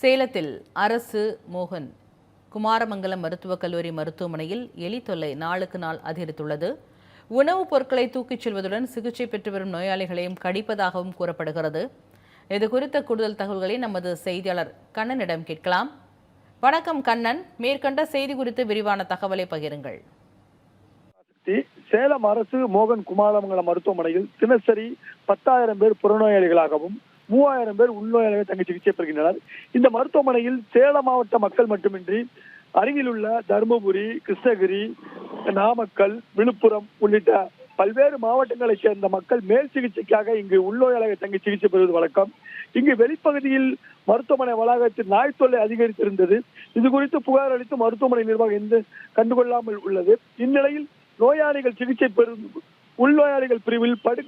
சேலத்தில் அரசு மோகன் குமாரமங்கலம் மருத்துவக் கல்லூரி மருத்துவமனையில் எலி தொல்லை நாளுக்கு நாள் அதிகரித்துள்ளது. உணவுப் பொருட்களை தூக்கிச் செல்வதுடன் சிகிச்சை பெற்று வரும் நோயாளிகளையும் கடிப்பதாகவும் கூறப்படுகிறது. இது குறித்த கூடுதல் தகவல்களை நமது செய்தியாளர் கண்ணனிடம் கேட்கலாம். வணக்கம் கண்ணன். மேற்கண்ட செய்தி குறித்து விரிவான தகவலை பகிருங்கள். சேலம் அரசு மோகன் குமாரமங்கலம் மருத்துவமனையில் தினசரி பத்தாயிரம் பேர் புறநோயாளிகளாகவும் மூவாயிரம் பேர் உள்நோயாளிகள் தங்கி சிகிச்சை பெறுகின்றனர். இந்த மருத்துவமனையில் சேலம் மாவட்ட மக்கள் மட்டுமின்றி அருகிலுள்ள தருமபுரி கிருஷ்ணகிரி நாமக்கல் விழுப்புரம் உள்ளிட்ட பல்வேறு மாவட்டங்களைச் சேர்ந்த மக்கள் மேல் சிகிச்சைக்காக இங்கு உள்நோயாளிகள் தங்கி சிகிச்சை பெறுவது வழக்கம். இங்கு வெளிப்பகுதியில் மருத்துவமனை வளாகத்தில் நாய் தொல்லை அதிகரித்திருந்தது. இது குறித்து புகார் அளித்து மருத்துவமனை நிர்வாகம் எந்த கண்டுகொள்ளாமல் உள்ளது. இந்நிலையில் நோயாளிகள் சிகிச்சை பெறும் உள்நோயாளிகள் பிரிவில் படு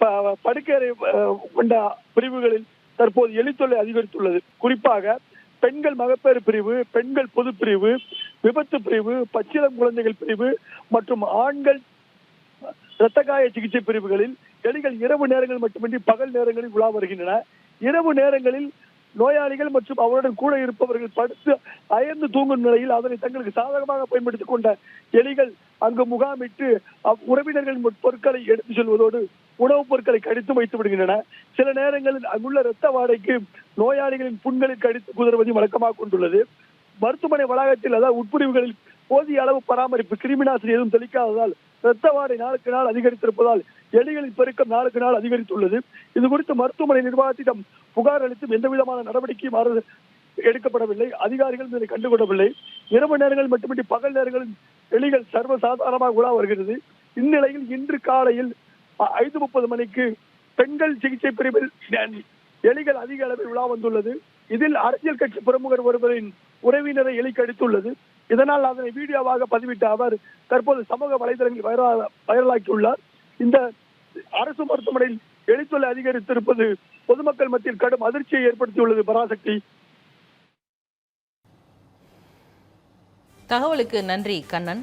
ப- படுக்கறை அஹ், கொண்ட பிரிவுகளில் தற்போது எலித்தொல்லை அதிகரித்துள்ளது. குறிப்பாக பெண்கள் மகப்பேறு பிரிவு பெண்கள் பொது பிரிவு விபத்து பிரிவு பச்சிளம் குழந்தைகள் பிரிவு மற்றும் ஆண்கள் இரத்த காய சிகிச்சை பிரிவுகளில் எலிகள் இரவு நேரங்கள் மட்டுமின்றி பகல் நேரங்களில் உலா வருகின்றன. இரவு நேரங்களில் நோயாளிகள் மற்றும் அவருடன் கூட இருப்பவர்கள் படுத்து அயர்ந்து தூங்கும் நிலையில் அதனை தங்களுக்கு சாதகமாக பயன்படுத்திக் கொண்ட எலிகள் அங்கு முகாமிட்டு உறவினர்களின் பொருட்களை எடுத்து செல்வதோடு உணவுப் பொருட்களை கடித்து வைத்து விடுகின்றன. சில நேரங்களில் அங்குள்ள இரத்த வாடைக்கு நோயாளிகளின் புண்களில் கடித்து குதிர்வதையும் வழக்கமாக கொண்டுள்ளது. மருத்துவமனை வளாகத்தில் அதாவது உட்பிரிவுகளில் போதிய அளவு பராமரிப்பு கிருமிநாசினி எதுவும் தெளிக்காததால் இரத்த வாடை நாளுக்கு நாள் அதிகரித்திருப்பதால் எலிகளின் பெருக்கம் நாளுக்கு நாள் அதிகரித்துள்ளது. இது குறித்து மருத்துவமனை நிர்வாகத்திடம் புகார் அளித்தும் எந்த விதமான நடவடிக்கையும் எடுக்கப்படவில்லை. அதிகாரிகள் இதனை கண்டுகொள்ளவில்லை. இரவு நேரங்கள் மட்டுமின்றி பகல் நேரங்களில் எலிகள் சர்வசாதாரணமாக உலா வருகிறது. இந்நிலையில் இன்று காலையில் ஐந்து முப்பது மணிக்கு பெண்கள் சிகிச்சை பிரிவில் எலிகள் அதிக அளவில் உலா வந்துள்ளது. இதில் அரசியல் கட்சி பிரமுகர் ஒருவரின் உறவினரை எலி கடித்துள்ளது இதனால் அதனை வீடியோவாக பதிவிட்ட அவர் தற்போது சமூக வலைதளங்களில் வைரல் வைரலாக்கியுள்ளார் இந்த அரசு மருத்துவமனையில் எலித்தொலை அதிகரித்திருப்பது பொதுமக்கள் மத்தியில் கடும் அதிர்ச்சியை ஏற்படுத்தியுள்ளது. பராசக்தி தகவலுக்கு நன்றி கண்ணன்.